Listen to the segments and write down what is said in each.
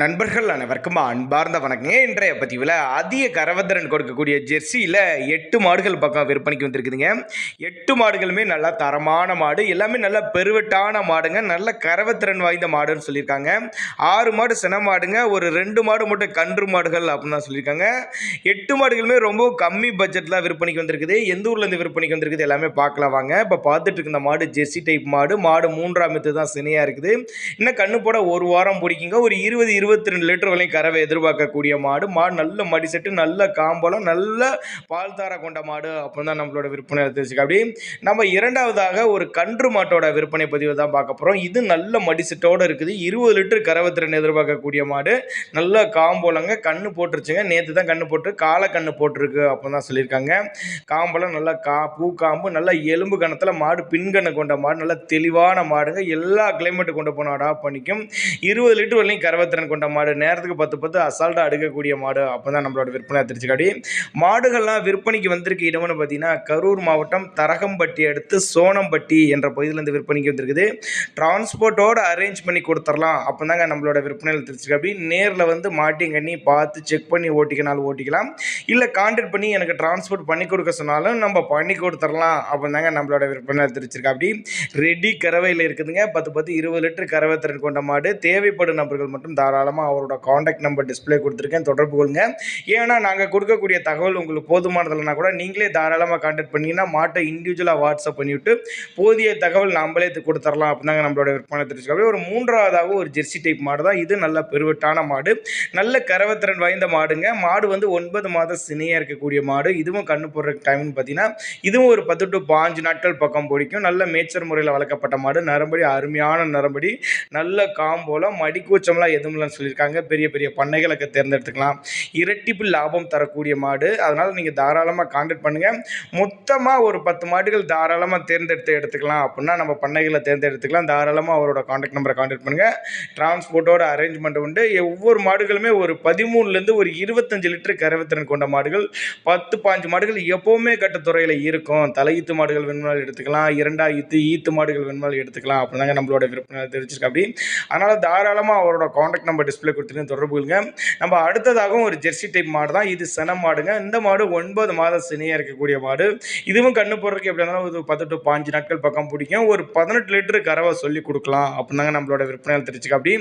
நண்பர்கள் அனைவருக்கும் அன்பார்ந்த வணக்கங்க. இன்றைய பதிவில் அதிக கரவத்திறன் கொடுக்கக்கூடிய ஜெர்சியில் எட்டு மாடுகள் பக்கம் விற்பனைக்கு வந்திருக்குதுங்க. எட்டு மாடுகளுமே நல்லா தரமான மாடு எல்லாமே நல்ல பெருவெட்டான மாடுங்க நல்ல கரவத்திறன் வாய்ந்த மாடுன்னு சொல்லியிருக்காங்க. ஆறு மாடு சின மாடுங்க ஒரு ரெண்டு மாடு மட்டும் கன்று மாடுகள் அப்படின்னு தான் சொல்லியிருக்காங்க. எட்டு மாடுகளுமே ரொம்ப கம்மி பட்ஜெட்டில் விற்பனைக்கு வந்திருக்குது. எந்த ஊர்லேருந்து விற்பனைக்கு வந்திருக்குது எல்லாமே பார்க்கலாம் வாங்க. இப்போ பார்த்துட்டு இருக்க இந்த மாடு ஜெர்சி டைப் மாடு மாடு மூன்றாம் மெத்து தான் சினையாக இருக்குது. இன்னும் கண்ணு போட ஒரு வாரம் பிடிக்குங்க. ஒரு இருபது இருபத்தி ரெண்டு லிட்டர் வரையும் கறவை எதிர்பார்க்கக்கூடிய மாடு. மாடு நல்ல மடி செட்டு நல்ல காம்பளம் நல்ல பால் தார கொண்ட மாடு. அப்படின்னு தான் நம்மளோட விற்பனை தெரிஞ்சுக்க அப்படி நம்ம இரண்டாவதாக ஒரு கன்று மாட்டோட விற்பனை பதிவு தான் பார்க்க போகிறோம் இது நல்ல மடி செட்டோடு இருக்குது. இருபது லிட்டர் கறவை திறன் எதிர்பார்க்கக்கூடிய மாடு. நல்ல காம்போலங்க கண்ணு போட்டுருச்சுங்க. நேற்று தான் கண்ணு போட்டு காலை கண்ணு போட்டிருக்கு அப்படின்னு தான் சொல்லியிருக்காங்க. காம்பளம் நல்லா கா பூ காம்பு நல்ல எலும்பு கணத்தில் மாடு பின்கண்ணு கொண்ட மாடு நல்ல தெளிவான மாடுங்க. எல்லா கிளைமேட்டு கொண்டு போன அடாப்ட் பண்ணிக்கும். இருபது லிட்டர் வரையும் திறன் கொண்ட மாடு நேரத்துக்கு பத்து பத்து அசால்ட்டாக அடுக்கக்கூடிய மாடு. அப்போ தான் நம்மளோட விற்பனை திருச்சிக்காடி மாடுகள்லாம் விற்பனைக்கு வந்திருக்க இடம்னு பார்த்தீங்கன்னா கரூர் மாவட்டம் தரகம்பட்டி அடுத்து சோனம்பட்டி என்ற பகுதியிலேருந்து விற்பனைக்கு வந்திருக்குது. டிரான்ஸ்போர்ட்டோடு அரேஞ்ச் பண்ணி கொடுத்துடலாம். அப்போ தாங்க நம்மளோட விற்பனையில் திருச்சிக்காடி நேரில் வந்து மாட்டிங்கண்ணி பார்த்து செக் பண்ணி ஓட்டிக்கினாலும் ஓட்டிக்கலாம். இல்லை கான்டாக்ட் பண்ணி எனக்கு டிரான்ஸ்போர்ட் பண்ணி கொடுக்க சொன்னாலும் நம்ம பண்ணி கொடுத்துடலாம். அப்போ தாங்க நம்மளோட விற்பனை திருச்சிருக்கா அப்படி ரெடி கறவையில் இருக்குதுங்க. பத்து பத்து இருபது லிட்டர் கறவை திறன் கொண்ட மாடு. தேவைப்படும் நபர்கள் மட்டும் தாராளமாக அவரோட காண்டாக்ட் நம்பர் டிஸ்ப்ளே கொடுத்துருக்கேன். தொடர்பு கொள்ளுங்க. ஏன்னா நாங்கள் கொடுக்கக்கூடிய தகவல் உங்களுக்கு போதுமானதில்லைனா கூட நீங்களே தாராளமாக காண்டாக்ட் பண்ணிங்கன்னா மாட்டை இண்டிவிஜுவலாக வாட்ஸ்அப் பண்ணிவிட்டு போதிய தகவல் நம்மளே இது கொடுத்துடலாம் அப்படிதாங்க நம்மளோட விற்பனை தெரிஞ்சுக்க ஒரு மூன்றாவதாக ஒரு ஜெர்சி டைப் மாடு தான் இது நல்ல பெருவட்டான மாடு. நல்ல கரவத்திறன் வாய்ந்த மாடுங்க. மாடு வந்து ஒன்பது மாதம் சினையாக இருக்கக்கூடிய மாடு. இதுவும் கண்ணு போடுற டைம்னு பார்த்தீங்கன்னா இதுவும் ஒரு பத்து டு பாஞ்சு நாட்கள் பக்கம் பிடிக்கும். நல்ல மேய்ச்சல் முறையில் வளர்க்கப்பட்ட மாடு. நரம்படி அருமையான நரம்படி நல்ல காம்போல மடிக்கூச்சம்லாம் எதுவும் இல்லைன்னு சொல்லியிருக்காங்க. பெரிய பெரிய பண்ணைகளுக்கு தேர்ந்தெடுத்துக்கலாம். இரட்டிப்பு லாபம் தரக்கூடிய மாடு. அதனால் நீங்கள் தாராளமாக கான்டாக்ட் பண்ணுங்கள் மொத்தமாக ஒரு பத்து மாடுகள் தாராளமாக தேர்ந்தெடுத்து எடுத்துக்கலாம் அப்படின்னா நம்ம பண்ணைகளை தேர்ந்தெடுத்துக்கலாம். தாராளமாக அவரோட கான்டாக்ட் நம்பரை கான்டாக்ட் பண்ணுங்கள் டிரான்ஸ்போர்ட்டோட அரேஞ்ச்மெண்ட் உண்டு. ஒவ்வொரு மாடுகளுமே ஒரு பதிமூணுலேருந்து ஒரு இருபத்தஞ்சு லிட்டர் கரைவத்திறன் கொண்ட மாடுகள். பத்து பாஞ்சு மாடுகள் எப்போவுமே கட்டுத்துறையில் இருக்கும். தலையீத்து மாடுகள் வேணுமாலும் எடுத்துக்கலாம். இரண்டா ஈத்து ஈத்து மாடுகள் வேணுமாலும் எடுத்துக்கலாம். அப்படின்னாங்க நம்மளோட விற்பனை தெரிஞ்சிருக்கா அப்படி. அதனால் தாராளமாக அவரோட காண்டாக்ட் நம்பர் டிஸ்பிளே கொடுத்துட்டு தொடர்பு கொள்ளுங்க. நம்ம அடுத்ததாகவும் ஒரு ஜெர்சி டைப் மாடு தான். இது சன மாடுங்க. இந்த மாடு ஒன்பது மாத சினையாக இருக்கக்கூடிய மாடு. இதுவும் கண்ணு போடுறதுக்கு எப்படி இருந்தாலும் ஒரு பத்து டு பாஞ்சு நாட்கள் பக்கம் பிடிக்கும். ஒரு பதினெட்டு லிட்டரு கறவை சொல்லி கொடுக்கலாம். அப்படின்னாங்க நம்மளோட விற்பனையால் தெரிஞ்சுக்க அப்படி.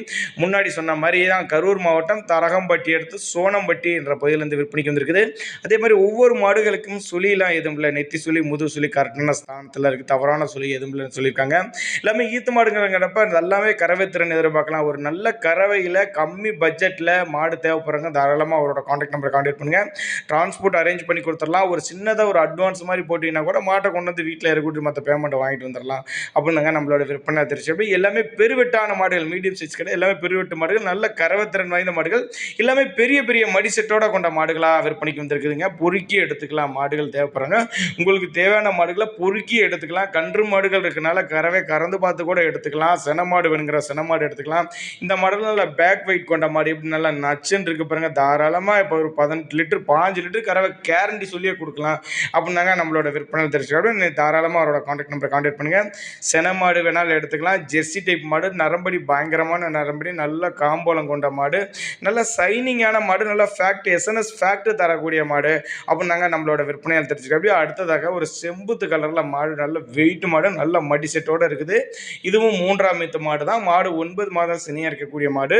முன்னாடி சொன்ன மாதிரி தான் கரூர் மாவட்டம் தரகம்பட்டி எடுத்து சோனம்பட்டி என்ற பகுதியிலேருந்து விற்பனைக்கு வந்திருக்குது. அதே மாதிரி ஒவ்வொரு மாடுகளுக்கும் சுழிலாம் எதுவும் இல்லை. நெத்தி சுழி முது சுழி கரெக்டான ஸ்தானத்தில் இருக்குது தவறான சுழி எதுவும் இல்லைன்னு சொல்லியிருக்காங்க. எல்லாமே ஈத்து மாடுங்கிறப்ப எல்லாமே கறவை திறன் எதிர்பார்க்கலாம். ஒரு நல்ல கறவையில் கம்மி பட்ஜெட்டில் மாடு தேவைப்படுறவங்க தாராளமாக அவரோட காண்டாக்ட் நம்பரை காண்டாக்ட் பண்ணுங்கள் டிரான்ஸ்போர்ட் அரேஞ்ச் பண்ணி கொடுத்துடலாம். ஒரு சின்னதாக ஒரு அட்வான்ஸ் மாதிரி போட்டிங்கன்னா கூட மாட்டை கொண்டு வந்து வீட்டில் இருக்கக்கூடிய மற்ற பேமெண்ட்டை வாங்கிட்டு வந்துடலாம். அப்படின்னாங்க நம்மளோட விற்பனை தெரிச்சு அப்படி எல்லாமே பெருவெட்டான மாடுகள் மீடியம் சைஸ் கடை. எல்லாமே பெருவெட்டு மாடுகள் நல்ல கரவத்திறன் வாய்ந்த மாடுகள். எல்லாமே பெரிய பெரிய மடி செட்டோட கொண்ட மாடுகளாக விற்பனைக்கு வந்திருக்குதுங்க. பொறுக்கி எடுத்துக்கலாம் மாடுகள் தேவைப்படுறாங்க. உங்களுக்கு தேவையான மாடுகளை பொறுக்கி எடுத்துக்கலாம். கன்று மாடுகள் இருக்கனால கறவை கறந்து பார்த்து கூட எடுத்துக்கலாம். சென மாடு வேணுங்கிற சென மாடு எடுத்துக்கலாம். இந்த மாடுகள் நல்ல பேக் வெயிட் கொண்ட மாடு இப்படி நல்லா நச்சுன்னு இருக்கு பாருங்க. தாராளமாக இப்போ ஒரு பதினெட்டு லிட்டர் பாஞ்சு லிட்டர் கறவை கேரண்டி சொல்லியே கொடுக்கலாம். அப்படின்னாங்க நம்மளோட விற்பனை தெரிஞ்சுக்கிட்டு தாராளமாக அவரோட காண்டாக்ட் நம்பரை காண்டாக்ட் பண்ணுங்கள் சென மாடு வேணாலும் எடுத்துக்கலாம். ஜெர்சி டைப் மாடு நரம்படி பயங்கரமான நரம்படி நல்ல காம்போலம் கொண்ட மாடு. நல்ல சைனிங்கான மாடு நல்ல ஃபேக்ட் எஸ்என்எஸ் ஃபேக்ட் தரக்கூடிய மாடு. அப்படின்னாங்க நம்மளோட விற்பனையால் தெரிஞ்சுக்கிட்டு அடுத்ததாக ஒரு செம்புத்து கலரில் மாடு நல்ல வெயிட் மாடு நல்ல மடி செட்டோடு இருக்குது. இதுவும் மூன்றாம் மீத்து மாடு தான் மாடு ஒன்பது மாதம் சினியாக இருக்கக்கூடிய மாடு.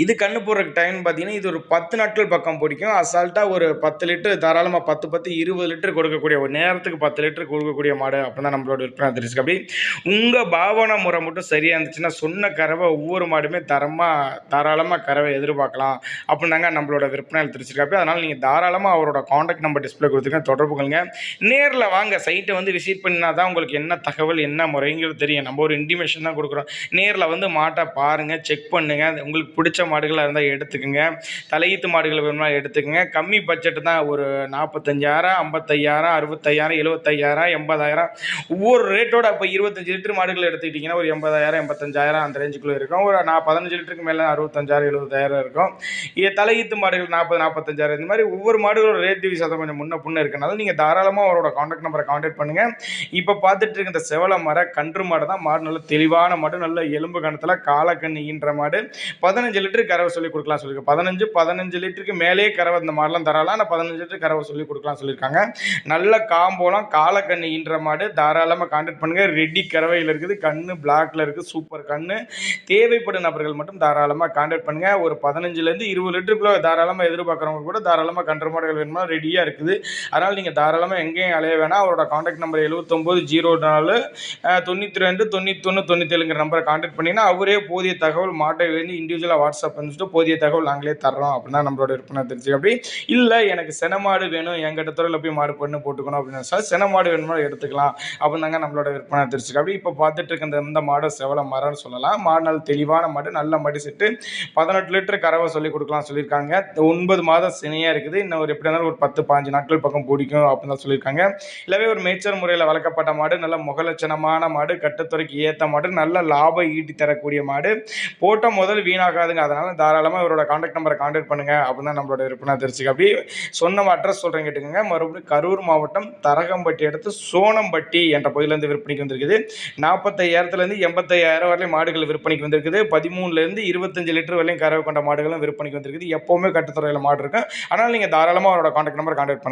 இது கண்ணு போடுறக்கு டைம் பார்த்தீங்கன்னா இது ஒரு பத்து நாட்கள் பக்கம் பிடிக்கும். அசால்ட்டாக ஒரு பத்து லிட்டர் தாராளமாக பத்து பத்து இருபது லிட்டர் கொடுக்கக்கூடிய ஒரு நேரத்துக்கு பத்து லிட்டர் கொடுக்கக்கூடிய மாடு அப்படி தான் நம்மளோட விற்பனை தெரிஞ்சு அப்படி உங்கள் பாவனை முறை மட்டும் சரியாக இருந்துச்சுன்னா சொன்ன கறவை ஒவ்வொரு மாடுமே தரமாக தாராளமாக கறவை எதிர்பார்க்கலாம் அப்படின்னாங்க நம்மளோட விற்பனை தெரிஞ்சிருக்காப்பி அதனால் நீங்கள் தாராளமாக அவரோட காண்டாக்ட் நம்பர் டிஸ்பிளே கொடுத்துருங்க தொடர்பு கொள்ளுங்க. நேரில் வாங்க சைட்டை வந்து விசிட் பண்ணினா தான் உங்களுக்கு என்ன தகவல் என்ன முறைங்கிறது தெரியும். நம்ம ஒரு இன்டிமேஷன் தான் கொடுக்குறோம். நேரில் வந்து மாட்டை பாருங்கள் செக் பண்ணுங்கள் உங்களுக்கு பிடிச்ச மாடுகளாக இருந்தால் எடுத்துக்கோங்க. தலையீத்து மாடுகள் வேணும்னா எடுத்துக்கோங்க. கம்மி பட்ஜெட்டு தான் ஒரு நாற்பத்தஞ்சாயிரம் ஐம்பத்தையாயிரம் அறுபத்தையாயிரம் எழுபத்தையாயிரம் எண்பதாயிரம். ஒவ்வொரு ரேட்டோட இப்போ இருபத்தஞ்சு லிட்டர் மாடுகள் எடுத்துக்கிட்டிங்கன்னா ஒரு எண்பதாயிரம் எண்பத்தஞ்சாயிரம் அந்த ரேஞ்சுக்குள்ளே இருக்கும். ஒரு நான் பதினஞ்சு லிட்டருக்கு மேலே அறுபத்தஞ்சாயிரம் எழுபதாயிரம் இருக்கும். இது தலையீத்து மாடுகள் நாற்பது நாற்பத்தஞ்சாயிரம் இந்த மாதிரி ஒவ்வொரு மாடுகளோட ரேட் விசாதம் கொஞ்சம் முன்ன புண்ணு இருக்கனால நீங்கள் தாராளமாக அவரோட காண்டாக்ட் நம்பரை காண்டாக்ட் பண்ணுங்கள் இப்போ பார்த்துட்டு இருக்க இந்த செவல மர கன்று மாடு தான். மாடு நல்ல தெளிவான மாடு நல்ல எலும்பு கணத்தில் காலக்கண்ணு ஈன்ற மாடு. பதினஞ்சு லிட்டர் லிட்டரு கறவை சொல்லி கொடுக்கலாம் சொல்லியிருக்காங்க. பதினஞ்சு பதினஞ்சு லிட்டருக்கு மேலே கறவை இந்த மாதிரிலாம் தரலாம் ஆனால் பதினஞ்சு லிட்டர் கறவை சொல்லி கொடுக்கலாம் சொல்லியிருக்காங்க. நல்ல காம்போலாம் காலக்கண்ணு ஈன்ற மாடு. தாராளமாக கான்டாக்ட் பண்ணுங்கள் ரெட்டி கறவையில் இருக்குது கண்ணு பிளாக்ல இருக்குது சூப்பர் கண்ணு. தேவைப்படும் நபர்கள் மட்டும் தாராளமாக கான்டாக்ட் பண்ணுங்கள் ஒரு பதினஞ்சுலேருந்து இருபது லிட்டருக்குள்ளே தாராளமாக எதிர்பார்க்குறவங்க கூட தாராளமாக கன்று மாடுகள் வேணுமா ரெடியாக இருக்குது. அதனால் நீங்கள் தாராளமாக எங்கேயும் அலைய வேணாம். அவரோட காண்டாக்ட் நம்பர் எழுபத்தொம்போது ஜீரோ நாலு தொண்ணூற்றி ரெண்டு தொண்ணூத்தொன்று தொண்ணூத்தேழுங்கிற நம்பரை காண்டாக்ட் பண்ணிங்கன்னா அவரே போதிய தகவல் மாட்டை வந்து இண்டிவிஜுவலாக வாட்ஸ்அப் பண்ணிட்டு போதிய தகவல் நாங்களே தர்றோம் அப்படின்னா நம்மளோட விற்பனை தெரிஞ்சு. அப்படி இல்லை எனக்கு சென மாடு வேணும் எங்கிட்ட துறையில் போய் மாடு பண்ணு போட்டுக்கணும் அப்படின்னு சொன்னால் சென மாடு வேணுமோ எடுத்துக்கலாம் அப்படின்னாங்க நம்மளோட விற்பனை தெரிஞ்சுக்க அப்படி இப்போ பார்த்துட்டு இருக்க இந்த இந்த மாடு செவல மரம்னு சொல்லலாம். மாடு நல்ல தெளிவான மாடு நல்ல மாடு செட்டு. பதினெட்டு லிட்டர் கறவை சொல்லி கொடுக்கலாம் சொல்லியிருக்காங்க. ஒன்பது மாதம் சினையாக இருக்குது. இன்னும் ஒரு எப்படி இருந்தாலும் ஒரு பத்து பாஞ்சு நாட்கள் பக்கம் பிடிக்கும் அப்படின்னு தான் சொல்லியிருக்காங்க. இல்லவே ஒரு மேய்ச்சல் முறையில் வளர்க்கப்பட்ட மாடு நல்ல முகலட்சணமான மாடு கட்டுத்துறைக்கு ஏற்ற மாடு நல்ல லாபம் ஈட்டி தரக்கூடிய மாடு. போட்ட முதல் வீணாகாதுங்க. அதனால் தாராளமாக இவரோட காண்டாக்ட் நம்பரை காண்டாக்ட் பண்ணுங்க அப்படின்னு தான் நம்மளோட விற்பனை தெரிஞ்சுக்க அப்படி சொன்ன அட்ரஸ் சொல்கிறேன் கேட்டுக்கோங்க. மறுபடியும் கரூர் மாவட்டம் தரகம்பட்டி அடுத்து சோனம்பட்டி என்ற பகுதியிலேருந்து விற்பனைக்கு வந்திருக்குது. நாற்பத்தையாயிரத்துலேருந்து எண்பத்தையாயிரம் வரையிலும் மாடுகள் விற்பனைக்கு வந்திருக்குது. பதிமூணுலேருந்து இருபத்தஞ்சு லிட்டர் வரையும் கறவை கொண்ட மாடுகளும் விற்பனைக்கு வந்திருக்குது. எப்போவுமே கட்டுத்துறையில் மாடு இருக்கும். ஆனால் நீங்கள் தாராளமாக அவரோட காண்டாக்ட் நம்பர் காண்டாக்ட் பண்ணுங்கள்